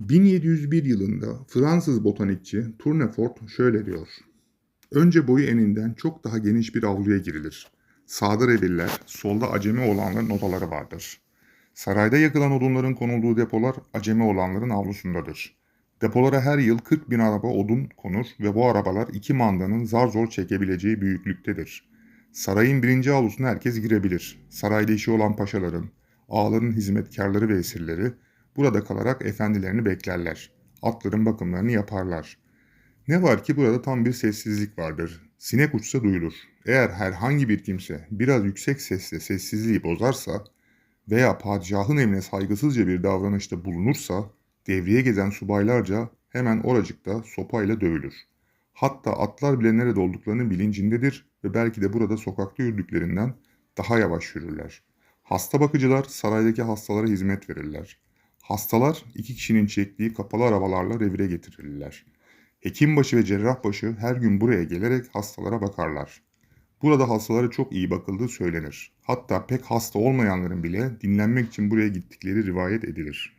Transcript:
1701 yılında Fransız botanikçi Tournefort şöyle diyor. Önce boyu eninden çok daha geniş bir avluya girilir. Sağda rebiller, solda acemi olanların odaları vardır. Sarayda yakılan odunların konulduğu depolar acemi olanların avlusundadır. Depolara her yıl 40 bin araba odun konur ve bu arabalar iki mandanın zar zor çekebileceği büyüklüktedir. Sarayın birinci avlusuna herkes girebilir. Sarayda işi olan paşaların, ağaların hizmetkarları ve esirleri burada kalarak efendilerini beklerler. Atların bakımlarını yaparlar. Ne var ki burada tam bir sessizlik vardır. Sinek uçsa duyulur. Eğer herhangi bir kimse biraz yüksek sesle sessizliği bozarsa veya padişahın emrine saygısızca bir davranışta bulunursa devriye gezen subaylarca hemen oracıkta sopayla dövülür. Hatta atlar bile nerede olduklarının bilincindedir ve belki de burada sokakta yürüdüklerinden daha yavaş yürürler. Hasta bakıcılar saraydaki hastalara hizmet verirler. Hastalar iki kişinin çektiği kapalı arabalarla revire getirilirler. Hekimbaşı ve cerrahbaşı her gün buraya gelerek hastalara bakarlar. Burada hastalara çok iyi bakıldığı söylenir. Hatta pek hasta olmayanların bile dinlenmek için buraya gittikleri rivayet edilir.